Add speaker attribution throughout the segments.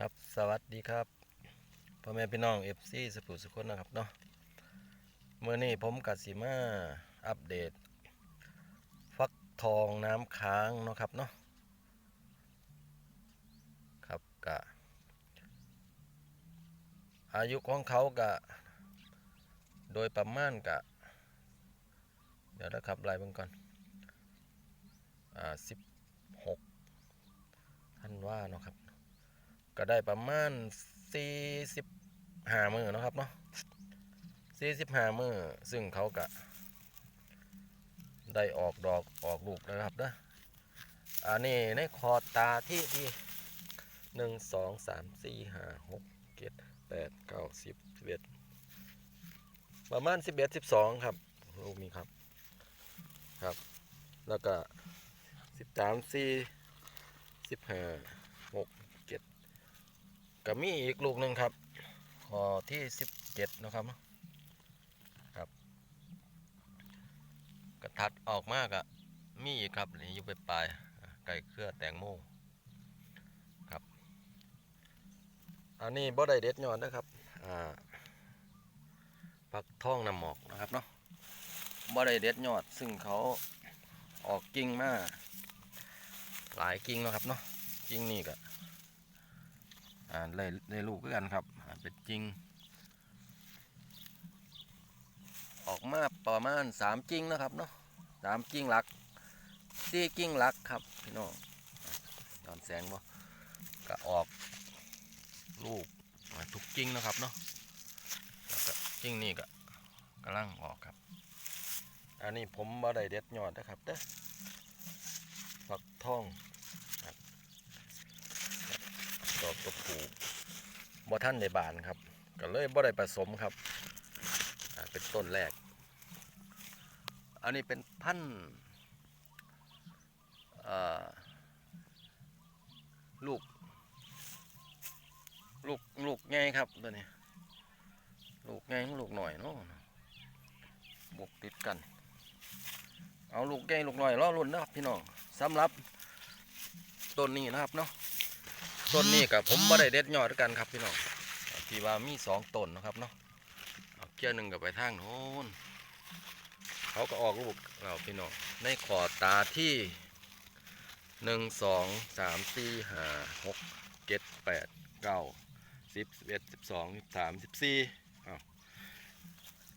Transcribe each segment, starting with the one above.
Speaker 1: ครับสวัสดีครับพ่อแม่พี่น้องเอฟซีสุขุสุคนนะครับเนาะเมื่อนี้ผมกัสิมาอัปเดต ฟักทองน้ำค้างเนาะครับเนาะครับกะอายุของเขากะ โดยประมาณกะ เดี๋ยวนะครับล่เบิ่งก่อนอ่าสิบหกท่านว่าเนาะครับ ก็ได้ประมาณสี่สิบห้ามือนะครับเนาะสี่สิบห้ามือซึ่งเขากะได้ออกดอกออกลูกนะครับนะอันนี้ในคอตาที่ที่หนึ่งสองสามสี่ห้าหกเจ็ดแปดเก้าสิบสิบเอ็ดประมาณสิบเอ็ดสิบสองครับลูกนี้ครับครับ แล้วก็สิบสามสี่สิบห้า ก็มีอีกลูกหนึ่งครับคอที่สิบเจ็ดนะครับครับกระทัดออกมากอะมีอีกครับนี่อยู่ไปปลายไก่เครือแตงโมครับ อันนี้บ่ได้เด็ดยอดนะครับอ่าปักท่องน้ำหมอกนะครับเนาะบ่ได้เด็ดยอดซึ่งเขาออกกิ่งมาหลายกิ่งนะครับเนาะกิ่งนี่ก็ อ่าเลยลยลูกกันครับเป็นจริง ออกมาประมาณสามกิ่งนะครับเนาะสามกิ่งหลักสี่กิ่งหลักครับพี่น้องอะย้อนแสงบ่ก็ออกลูกทุกกิ่งนะครับเนาะแล้วก็กิ่งนี่ก็กำลังออกครับ อันนี้ผมบ่ได้เด็ดยอดนะครับเด้อฝักทอง ดอกตะปูบ่ท่านในบานครับ ก็เลยบ่ได้ผสมครับ เป็นต้นแรก อันนี้เป็นพันธุ์ลูก ลูก ลูกไงครับตัวนี้ ลูกไงลูกหน่อยเนาะบวกติดกัน เอาลูกใหญ่ลูกหน้อยล้อรุ่นนะครับพี่น้องสำหรับต้นนี้นะครับเนาะ ต้นนี้กับผมบ่ได้เด็ดยอดด้วยกันครับพี่น้องที่ว่ามีสองต้นนะครับเนาะเอาเกี้ยหนึ่งกับไปทางโน้นเขาก็ออกลูกเราพี่น้องในขอตาที่หนึ่งสองสามสี่ห้าหกเจ็ดแปดเก้าสิบสิบเอ็ดสิบสองสิบสามสิบสี่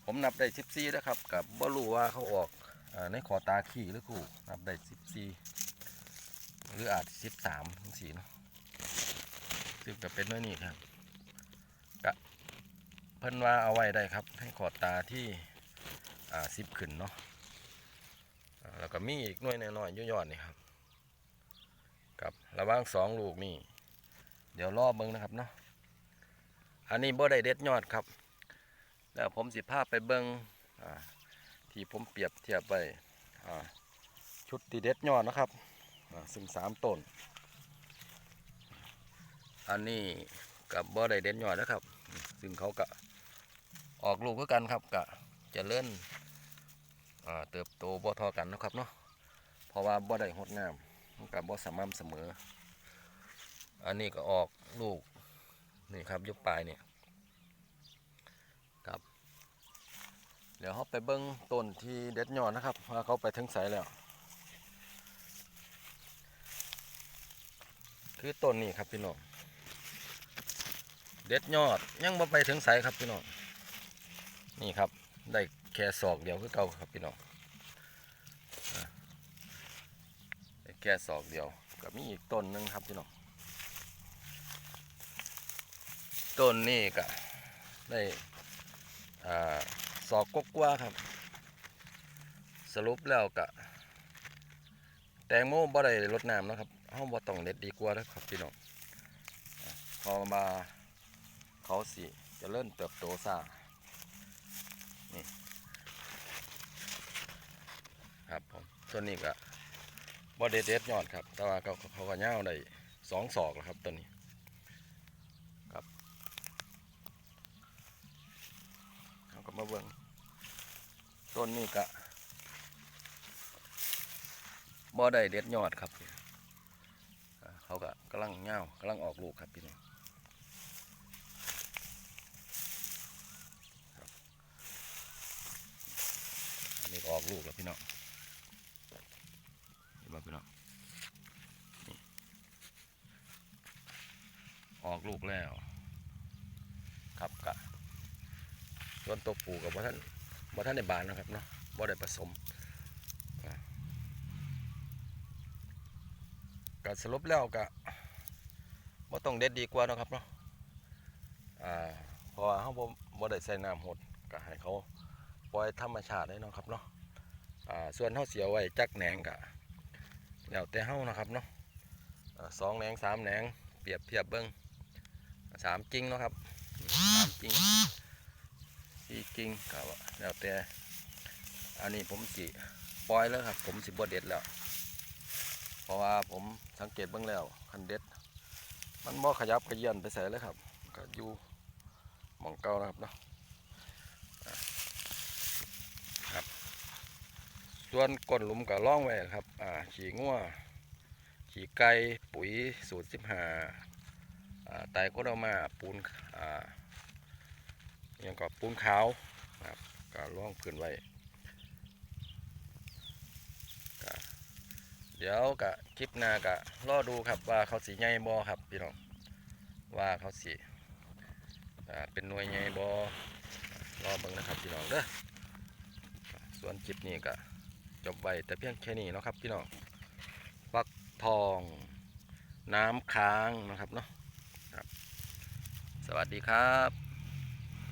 Speaker 1: ผมนับได้สิบสี่แล้วครับกับบ่รู้ว่าเขาออกอในขอตาขี่หรือคู่นับได้สิบสี่หรืออาจสิบสามสี่เนาะ ซึ่งจะเป็นเมื่อนี้ครับกะเพิ่นว่าเอาไว้ได้ครับ ให้ขอดตาที่อ่าสิบขึ้นเนาะแล้วก็มีอีกหน่วยน้อยๆย่อยๆนี่ครับกับระว่างสองลูกนี่ เดี๋ยวรอเบิ้งนะครับเนาะอันนี้บ่ได้เด็ดยอดครับ แล้วผมสิพาพไปเบิ้งที่ผมเปรียบเทียบไปชุดตีเด็ดยอดนะครับซึ่งสามต้น อันนี้กับบ่อได้เด็ดยอดนะครับ ซึ่งเขาก็ออกลูกคือกันครับกะจะเลื่อนเติบโตบ่ทอกันนะครับเนาะเพราะว่าบ่ได้หดน้ำมันกับบ่สม่ำเสมอ อันนี้ก็ออกลูกนี่ครับยุบปลายเนี่ยครับเดี๋ยวเขาไปเบิ้งต้นที่เด็ดยอดนะครับว่าเขาไปถึงไสแล้ว คือต้นนี้ครับพี่น้อง เด็ดยอดยังบ่ไปถึงไสครับพี่น้องนี่ครับได้แค่ศอกเดียวคือเก่าครับพี่น้องได้แค่ศอกเดียวก็มีอีกต้นหนึงครับพี่น้องต้นนี้ก็ได้อ่าสอกกกว่าครับ สรุปแล้วกะแตงโมบ่ได้ลดน้ำนะครับเฮาบ่ต้องเด็ดดีกว่าแล้วครับพี่น้องพอมา เขาสิจะเริ่มเติบโตซานี่ครับผมตัวนี้ก็บ่เด็ดเด็ดยอดครับ แต่ว่าเขาเขาก็ย่าได้สองศอกแล้วครับตัวนี้ครับเขาก็มาเบิ่งต้นนี้กะบ่ได้เด็ดยอดครับ เขาก็กำลังเงากำลังออกลูกครับพี่น้อง ลูกแล้วพี่น้องเห็นบ่พี่น้องออกลูกแล้ว ครับกะส่วนตัวปูกับบ่ท่านบ่ท่านในบานนะครับเนาะบ่ได้ผสมอะก็สรุปแล้วกะบ่ต้องเด็ดดีกว่านะครับเนาะอ่าเพราะว่าเฮาบ่บ่ได้ใส่น้ำหดก็ให้เขาปล่อยธรรมชาติได้นะครับเนาะ อ่าส่วนเฮาเสียวไว้จักแหนงกะแล้วแต่เฮานะครับเนาะอ่าสองแหนงสามแหนงเปรียบเทียบเบิ่งสามจริงเนาะครับสามกิ่งสี่กิ่งก็แล้วแต่อันนี้ผมสิปล่อยแล้วครับ ผมสิบ่เด็ดแล้ว เพราะว่าผมสังเกตเบ้างแล้วคันเด็ด มันบ่ขยับขยื่นไปใส่เลยครับ ก็อยู่หมองเก่านะครับเนาะอะครับ ส่วนก้นหลุมก็ล่องไว้ครับ อ่าขี่งัวขี่ไก่ปุ๋ยสูตรสิบห้าอ่าไตรโคโดมาปูนอ่ายังก็ปูนขาวนะครับก็ล่องพื้นไว้ก็เดี๋ยวก็คลิปหน้าก็รอดูครับว่าเขาสีใหญ่บอครับพี่น้องว่าเขาสีอ่าเป็นหน่วยใหญ่บอรอเบิ่งนะครับพี่น้องเด้อส่วนคลิปนี้ก็ จบไว้แต่เพียงแค่นี้นะครับพี่น้องฟักทองน้ำค้างนะครับเนาะครับ สวัสดีครับ